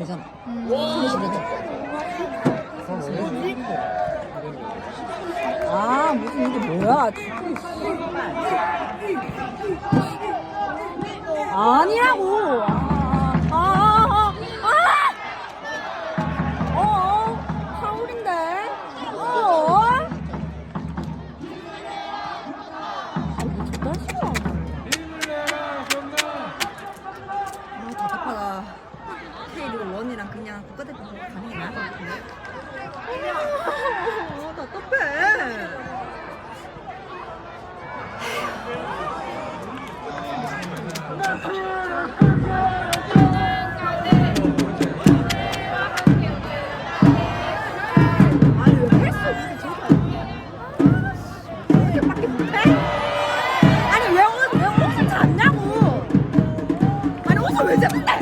되잖아. 아 무슨 이게 뭐야? 아니라고. 아, 아, 아, 아. 어, 파울인데. 어. 아. 아, 답답하다. K리그 원이랑 그냥 국가대표로 가는 게 나을 것 같은데. 어, 답답해. 왜 자꾸 아니 왜 옷, 왜 옷을 잡냐고 아니 옷을 왜 잡는데?